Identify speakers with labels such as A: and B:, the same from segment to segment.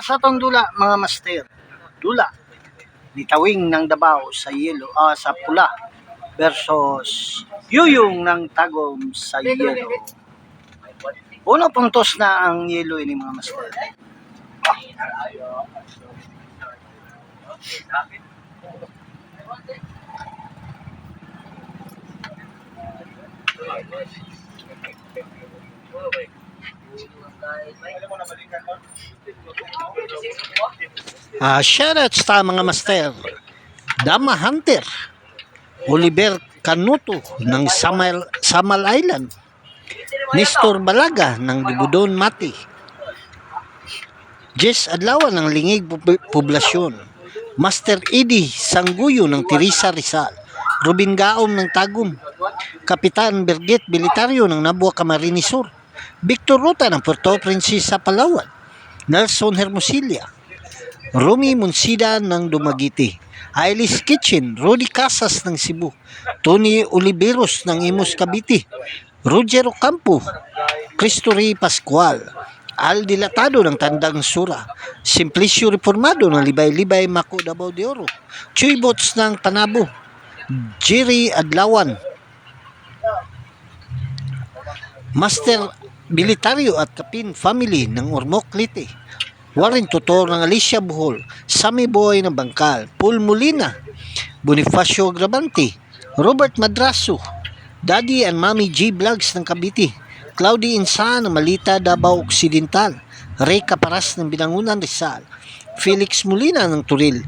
A: sa tong dula mga master. Dula ni Tawing ng Davao sa yelo ah, sa pula versus Yuyong ng Tagum sa yelo. Uno puntos na ang yelo ini mga master. Ah, shoutouts ta mga master. Dama Hunter. Oliver Canuto ng Samal, Samal Island. Nestor Balaga ng Dibudon Mati. Jess Adlawan ng Lingig Poblasyon. Master Eddie Sangguyo ng Teresa Rizal. Robin Gaom ng Tagum. Kapitan Berget Bilitaryo ng Nabua Camarines Sur. Victor Ruta ng Puerto Princesa Palawan. Nelson Hermosilla. Rumi Munsida ng Dumagiti. Ailis Kitchen, Rudy Casas ng Cebu, Tony Oliveros ng Imus Cavite, Roger Ocampo, Cristory Pascual, Al Dilatado ng Tandang Sura, Simplicio Reformado ng Libay-Libay Mako Davao de Oro, Chuy Bots ng Panabo, Jerry Adlawan, Master Militaryo at Kapin Family ng Ormoc Lite, Warren Tutor ng Alicia Bohol, Sammy Boy ng Bangkal, Paul Molina, Bonifacio Grabante, Robert Madraso, Daddy and Mommy G Vlogs ng Cavite, Claudia Insa ng Malita Davao Occidental, Ray Caparas ng Binangunan Rizal, Felix Molina ng Turil,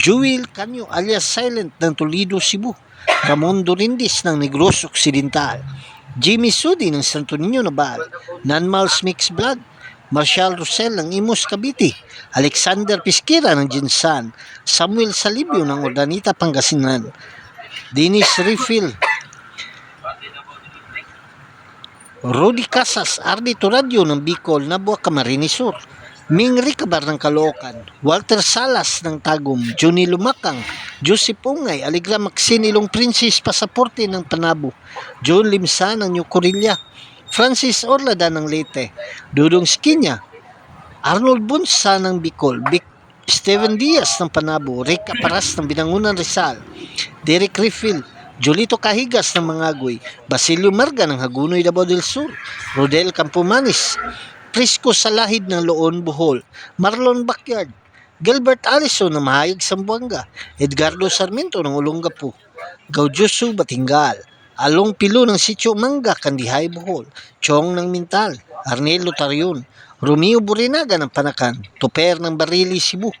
A: Jewel Canyo alias Silent ng Toledo, Cebu, Ramon Dorindis ng Negros Occidental, Jimmy Sudi ng Santo Niño Nabal, Nanmals Mix Vlog, Marshall Rosel ng Imus Cavite, Alexander Pisquera ng Jinsan, Samuel Salibio ng Ordanita Pangasinan, Dennis Refill, Rudy Casas, Ardi Turadyo ng Bicol, Nabua Camarines Sur, Ming Ricabar ng Caloocan, Walter Salas ng Tagum, Johnny Lumakang, Joseph Ungay, Aligra Maxine Ilong Princess Pasaporte ng Panabo, John Limsa ng New Corilla, Francis Orlada ng Leyte, Dudong Skinya, Arnold Bunsa ng Bicol, Vic Steven Diaz ng Panabo, Rick Aparas ng Binangunan Rizal, Derek Riffil, Jolito Kahigas ng Mangagoy, Basilio Marga ng Hagunoy Davao del Sur, Rodel Campomanis, Prisco Salahid ng Loon Bohol, Marlon Backyard, Gilbert Allison ng Mahayag Sambuanga, Edgardo Sarmiento ng Olongapo, Gaudioso Batingal, Along Pilo ng Sitio Mangga, Kandihay Bohol, Chong ng Mintal, Arnel Lotarion, Romeo Burinaga ng Panakan, Toper ng Barili, Cebu,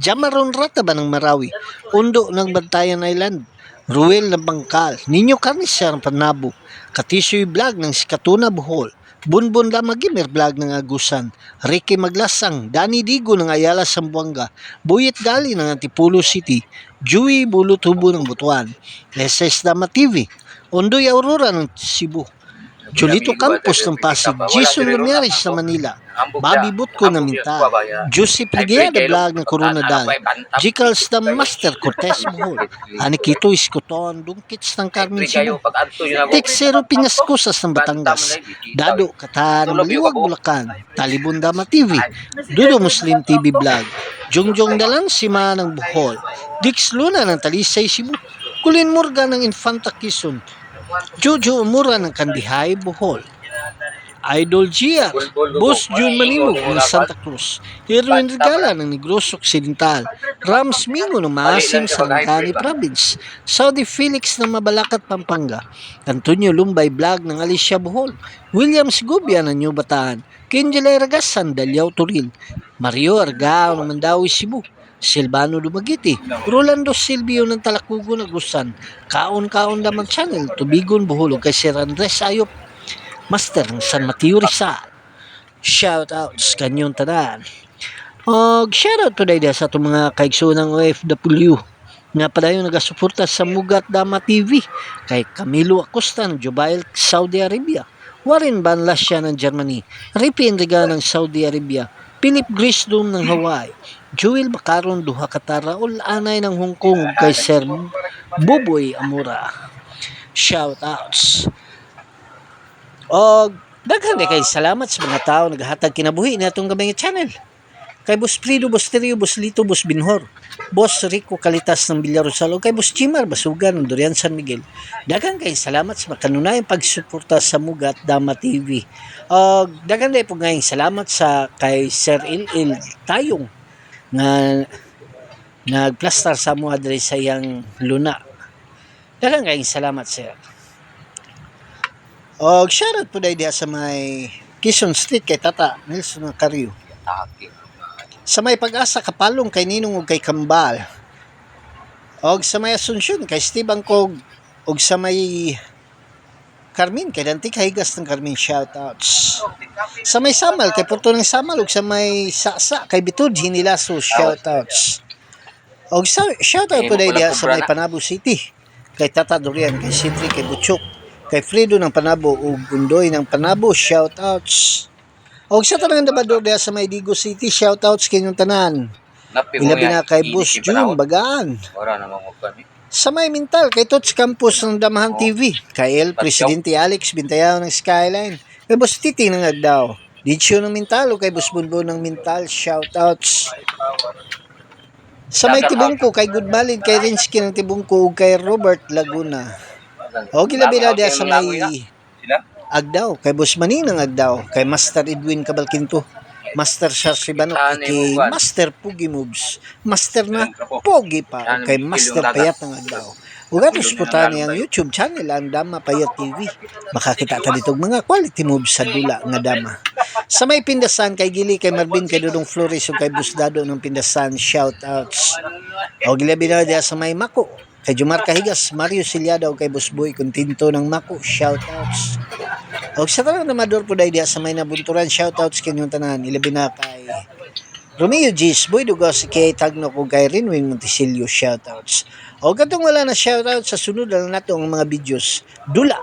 A: Jamaron Rataba ng Marawi, Undo ng Bantayan Island, Ruel ng Bangkal, Ninyo Carnicer ng Panabo, Katisoy Vlog ng Sikatuna Bohol, Bunbun Lamagimer Vlog ng Agusan, Ricky Maglasang, Danny Digo ng Ayala Sambuanga, Buyet Gali ng Antipulo City, Dewey Bulutubo ng Butuan, SS Dama TV, Ondoy Aurora ng Cebu, Julito Campos ng Pasig, Jason Ramirez sa Manila, Bobby Butko ng Mintal, Joseph Ligea de Vlog ng Coronadal, Jicals the Master Cortez Bohol, Anikito Iscoton, Dungkits ng Carmen Cebu, Texero Pinascosas ng Batangas, Dado Katan, Maliwag Bulacan, Talibon Dama TV, Dudo Muslim TV Vlog, Jongjong Dalansima ng Bohol, Dix Luna ng Talisay Cebu, Kulin Morgan ng Infanta Quezon, Jojo Umura ng Kandihay Bohol, Idol Gia, Boss Jun Manimog ng Santa Cruz, Erwin Regala ng Negros Occidental, Rams Mingo ng Maasim sa Langkani Province, Saudi Felix ng Mabalacat, Pampanga, Antonio Lumbay Vlog ng Alicia Bohol, Williams Gubia ng New Bataan, Kinjelay Ragasan, Dalyaw Turil, Mario Argao ng Mandawi, Cebu, Silvano Dumagiti, Rolando Silvio ng Talakugo Nagusan, Kaon Kaon Damang Channel, Tubigon Buhulog kay Sir Andres Ayop, Master ng San Mateo Rizal. Shout outs kanyong tanan. Og shout out today dia sa itong mga kaigso ng OFW nga pala yung nagasuporta sa Mugat Dama TV kay Camilo Acosta ng Jubail, Saudi Arabia. Warren Banlasya ng Germany, Ripi Enriga ng Saudi Arabia, Philip Grisdom ng Hawaii, Joel Bakaron Duha Katara ul anay ng Hong Kong kay Sir Buboy Amura. Shout outs. Og daghan kay salamat sa mga tao naghatag kinabuhi na itong gabay nga channel. kay Boss Frido, Boss Terio, Boss Lito, Boss Binhor, Boss Rico Kalitas ng Bilyaro Salo, kay Boss Chimar Basugan ng Durian San Miguel. Dagan kay salamat sa makanunayang pagsuporta sa Mugat Dama TV. Uh, dagan day po ngayong salamat sa kay Sir Il Tayong nga nagplastar sa mo adre sa iyang luna. Dagan kayong salamat sir. Og shoutout po diha sa may Quezon Street kay Tata Nelson.
B: Taki.
A: Sa may pag-asa kapalong kay Ninong ug kay Kambal. Og sa may Asunsyon kay Steve Angkog og sa may Carmen kay Dante Kahigas ng Carmen shoutouts. Sa may Samal kay Porto ng Samal ug sa may Sasa kay Bitud Hinilaso shoutouts. Og sa shoutout po dahil sa may Panabo City kay Tata Dorian kay Sidri kay Butchok kay Fredo ng Panabo ug Undoy ng Panabo shoutouts. Og sa tanang dabador diha sa may Digo City shoutouts kinyong tanan.
B: Napi mo
A: Ilabi na kay Boss
B: yung
A: June. Bagaan.
B: Wala namang magkani.
A: Sa may mental, kay Tots Campus ng Damahan
B: Oh.
A: TV, kay El. Presidente Alex Bintayaw ng Skyline, kay Boss Titi ng Agdao, Dicho ng Mental o kay Boss Bunbo ng Mental, shoutouts. Sa may Tibungko, kay Good Balin, kay Rinsky ng Tibungko, kay Robert Laguna. O gilabila diya sa may? Agdao, kay Boss Maning ng Agdao, kay Master Edwin Cabalquinto, Master kay
B: yung buwan?
A: Master Pugi Moves, Master na. Pogi pa, kay Master Payat ng Agdao.
B: Dagat
A: niyang
B: tayo.
A: YouTube channel, ang Dama Payat TV. Makakita ka dito mga quality moves sa dula nga dama. Sa may pindasan, kay Gili, kay Marvin, kay Dudong Flores, o kay Busdado ng pindasan, shoutouts. O gilabi na diya sa may Mako, kay Jumar Kahigas, Mario Silyada, o kay Busboy, Kuntinto ng Mako, shoutouts. O sa tanang namador po dahil sa may nabunturan, shoutouts kanyang tanan, ilabi na kay Romeo Gis, Boy Dugos, kay Tagno ko kay Rinwin Monticelio, shoutouts. O katong wala na shoutout sa sunod na nato ang mga videos, Dula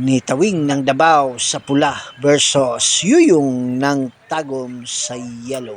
A: ni Tawing ng Dabaw sa Pula versus Yuyong ng Tagom sa Yellow.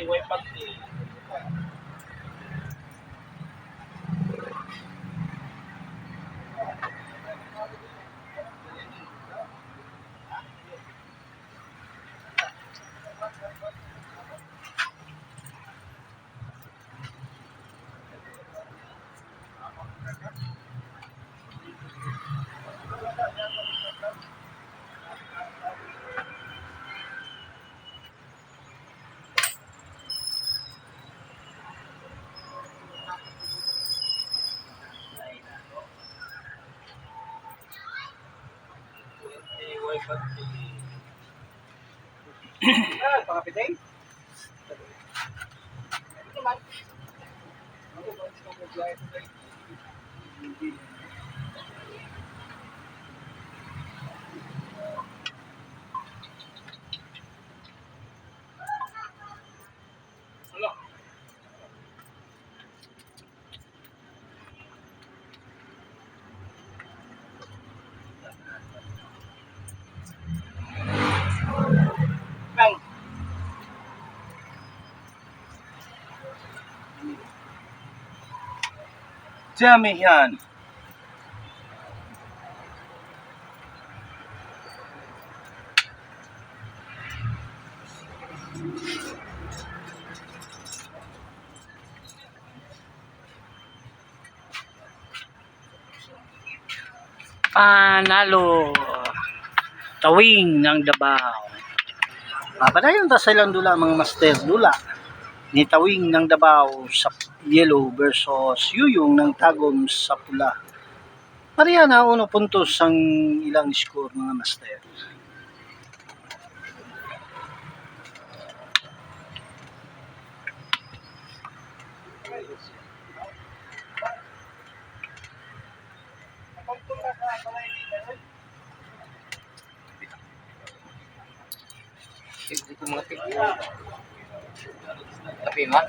B: iway pag Panti. Way panti. Dami yan.
C: Panalo. Tawing ng Dabao. Papadayon ta sa ilang dula mga master dula. Ni Tawing ng Davao sa yellow versus Yuyong ng Tagum sa pula. Pareha na uno puntos ang ilang score mga master.
D: Ko mga tig. Tapi ma.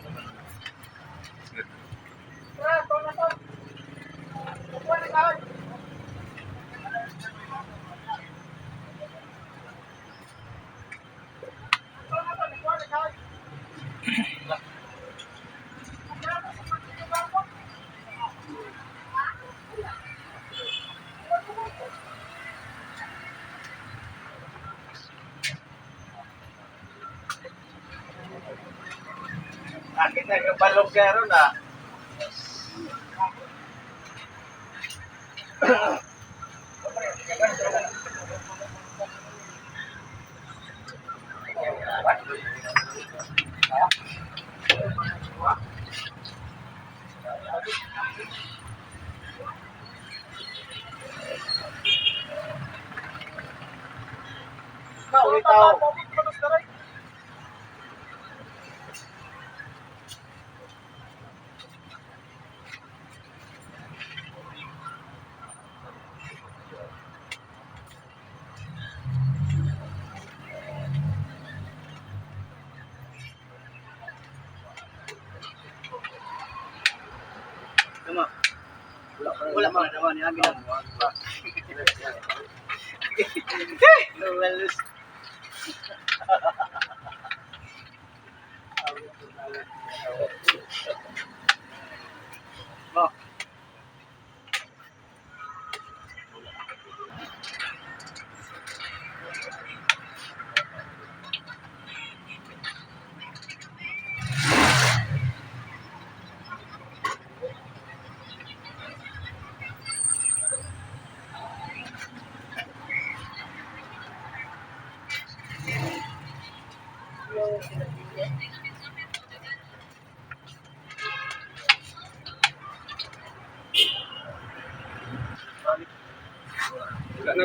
B: Akin na yung balogero na.
C: Wala pa naman ni amin.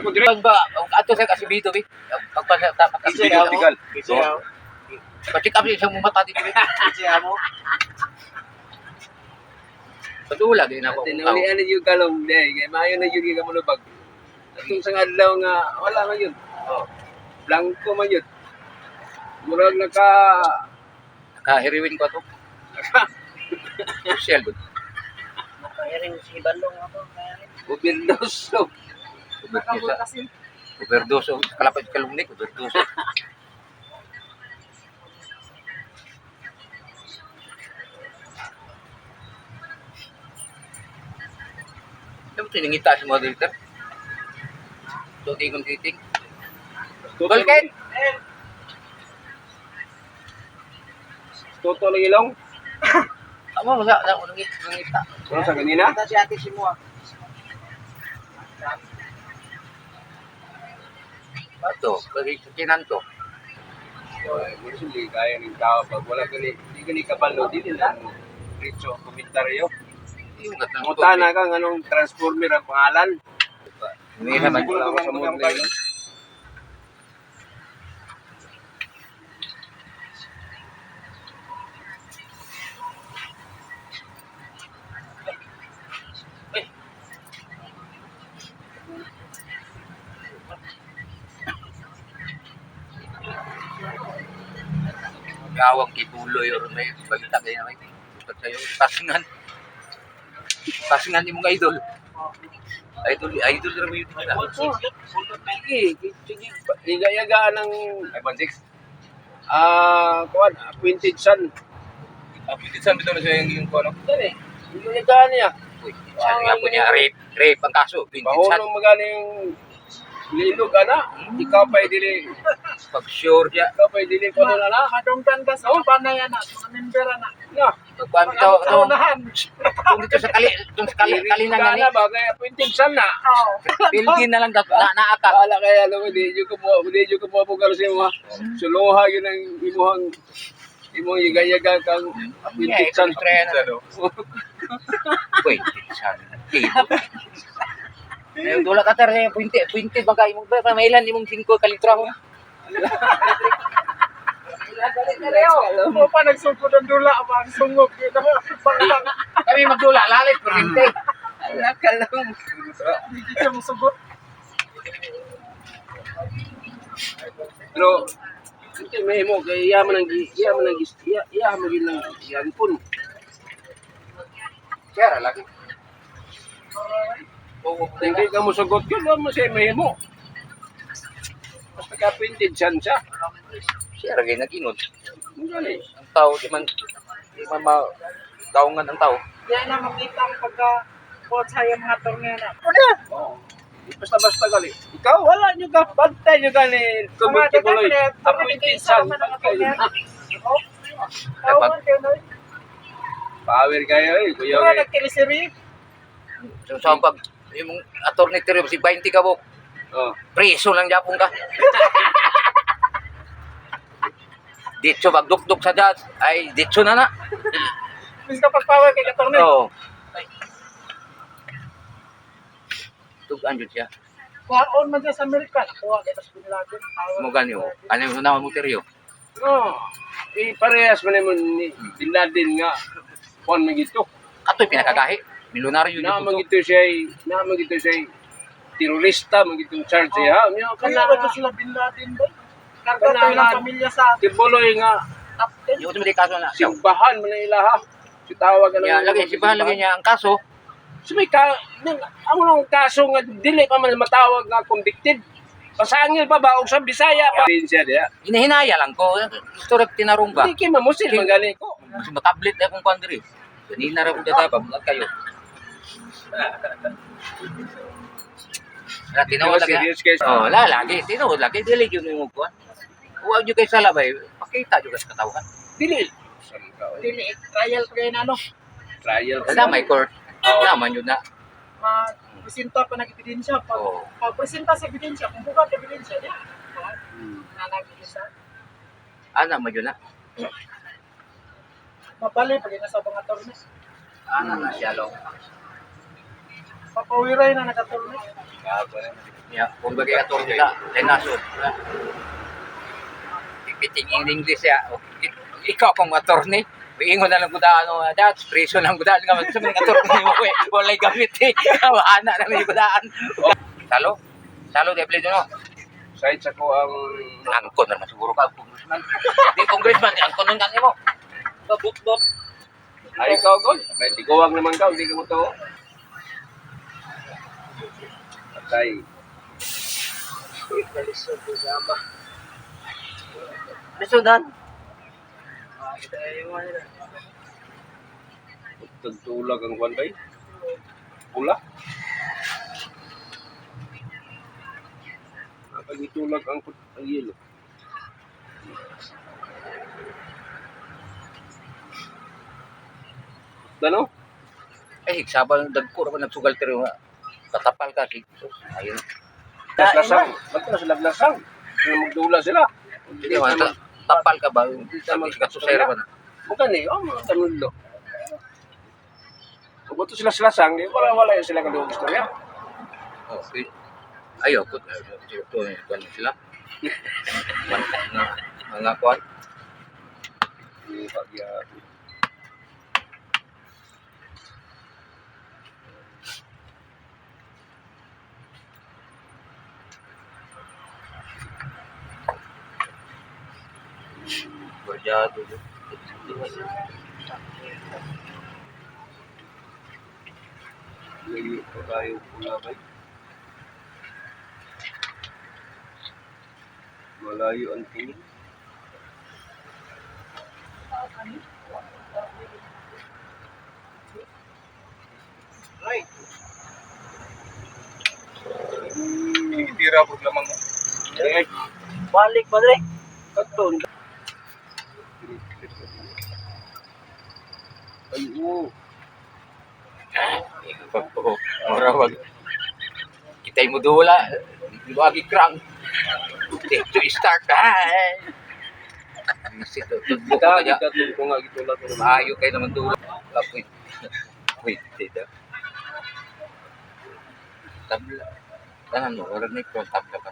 D: Pag ba ato sa kasibito bi. Pagpasa ta
B: Tigal, tigal.
D: Pa-check up sa mata dito. Padula din ako.
E: Tinulian na yung kalong day, kaya maayo na yung kamunubag. Atong sa adlaw nga, wala man yun. Oh. Blanco man yun. Murag naka...
D: Kahiriwin ko to. Social good.
C: Kairing si Balong ako.
E: Overdose. oh.
D: Overdose. Overdose. Kalapit kalumnik. Overdose. Ano tiningita sa mga dito? Tuting kong titing. Balken!
E: Toto lang ilong.
D: Amo mo sa sa unang ngita.
E: Ano sa kanina?
C: si Ate Simua.
D: Bato, kasi kinan to.
E: Usually, kaya ng tao pag wala ka ni, hindi ka ni kabalo, di nila ang rito komentaryo.
D: Yung gatang
E: Muta na kang anong transformer ang pangalan.
D: Hindi naman.
E: Ko sa mga
D: may balita kayo na may tutat sa'yo. Pasingan. Pasingan ni mong idol. Idol, idol na mo yun nila.
E: Sige, sige, igayagaan ng
B: 516.
E: ah, kuan, appointed son.
B: Application saan bitaw na siya yung yung ano?
E: Dali, igayagaan niya.
D: Uy, sabi nga po niya, rape, rape ang kaso. Vintage
E: Bahulong magaling Lilo ka na. Ikaw pa'y dili.
D: Pag sure siya.
E: Ikaw pa'y dili ko na na.
F: Madunggan ka sa uban na yan na, mga member na.
E: Na.
D: Pag ito, ito,
F: Unahan.
D: kung dito sa kali, dito sa kali, kali na nga ni,
E: na bagay appointed sana.
F: Oo.
D: building na lang dapat na naakak.
E: Kala kaya alam mo, di nyo ko mo, di nyo ko mo po sa mga suluha yun ang imuhang imong yigayaga kang appointed
D: Yeah,
E: sana.
D: extra na. Wait, Eh, dula ka tar eh, puinte, puinte bagay mo ba, mailan imong 5 kalitra ko.
F: Mo pa nagsugod ang dula, ang sungog. Yun ang pangtang.
D: Kami magdula, lalit, puinte.
F: Wala ka lang. Hindi ka mo sugot.
E: Pero, ito may mo, kaya yaman ang, yaman ang, iya- yaman yun ang, yan po.
D: Kaya lagi. Oo,
E: Hindi ka mo sagot yun, wala mo siya may mo. Ka appointed sana siya.
D: siya lagi nag-inod.
E: Ang galing.
D: Ang tao, di man, di man ma, taongan ang tao.
F: Yan na makita ang pagka coach sa yung mga torneo na.
E: Oo. Basta-basta gali. Ikaw, wala nyo ka. Bantay nyo gali. Tubig ki buloy. Appointed son.
F: Na.
E: Power kayo eh. Kuya
F: Pura
E: eh.
F: nagkilisiri.
D: Sa yung attorney teryo, si 20 ka
E: Oh.
D: preso lang japon ka. Ditso, magdukduk sa dad, ay, ditso na na.
F: Bis ka pagpawag kay katorne.
D: Oo. Tugan yun siya.
F: Kuhaon man dyan sa Amerika. Nakuha kay Tapos Bin Laden.
D: Mo ganyo. Ano yung naman mo teryo?
E: No. Eh, parehas man naman ni Bin Laden nga. Kung magito.
D: Ato'y pinakagahi. Milyonaryo
E: Na
D: yun.
E: magito siya na magito siya terorista magito charge siya. Nya
F: Kaya
E: kana
F: ba sila Bin Laden ba? Karga tayo ng pamilya sa
E: tibuloy nga
F: captain.
D: Yung tumili kaso na.
E: simbahan man na ilaha. Si tawag ka
D: Kaya lagi, si Bahan lagi niya ang kaso.
E: So may ka, ang nung kaso nga dili pa man matawag nga convicted. Pasangil pa ba og sa Bisaya pa siya diya.
D: Hinahinaya lang ko. Gusto rin tinarong ba?
E: Hindi kay mamusil magaling ko.
D: Mas matablet na akong kandri. Ganina na akong datapa. Bukat kayo. Wala, tinawag lagi. Oh, wala lagi. Tinawag lagi. Dili yun yung mukuan. Huwag nyo kayo sa labay. Pakita nyo sa katawan.
E: Dili.
F: Dili, trial pa kayo na ano.
E: Trial.
D: Kada may court. Naman yun na.
F: Presenta pa ng ebidensya. Pag,
D: Oo.
F: pag presenta sa ebidensya, kung bukat ebidensya niya. Na nag-isa.
D: Ah, naman yun na.
F: Mabali pag nasa mga torne.
D: Ah, na siya long.
F: Papawiray na nakatorne.
D: Yeah, kung bagay atong ka, ay nasod. Ipiting in English ya. Ikaw pang attorney. Iingon na lang ko ano, dat, preso lang ko daan nga sa mga attorney mo eh. Walay gamit eh. Wala na may kudaan. Salo? Salo de pledo no.
E: Side sa ko ang
D: Angkon naman siguro ka congressman. Di congressman, angkon nun mo. Babot bot.
E: ay ikaw gol. May tiguwag naman ka, hindi ka mo to.
D: Patay.Lisudan.
E: Tagtulag ang kwan bay. Pula. Kapag itulag ang, ang yelo. Ano?
D: Eh, sabal dagko ra nagsugal tiro nga. Tatapal ka kay Ayun.
E: Laslasang. Ba't na sila lasang? Kaya magdula sila.
D: Hindi man ta- tapal ka ba? Sabi ka susero ba na?
E: Bukan eh, oh, mga tanulo. Kung ito sila slasang, di wala wala yung sila kadong istorya.
D: Okay. Ayo ko ito ito sila. Mga mga kuan. Bajado.
E: Layo pa tayo pula ba? Malayo ang tingin. Right.
B: tira po lamang. Eh,
C: Balik ba
E: oo.
D: Oo, mura wag. Kitay mo dula. Wagi krang. To start. Ay. Sito, tudlo ka
E: Kita, kita tulong ko nga gitulad ko naman.
D: Maayo kayo naman dula. Wait. Wait, dito. Tabla. Tanan mo, wala na ikaw tabla ka.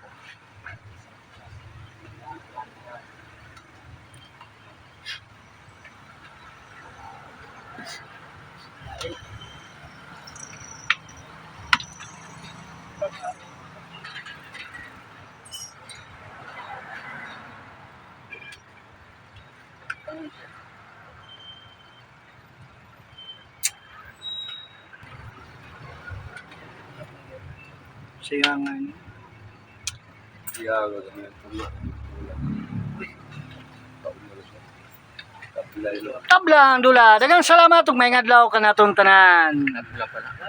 E: Tula. Tablay lo.
C: Tablang dula. Dagang salamat ug may adlaw kanatong tanan.
D: Tabla pala.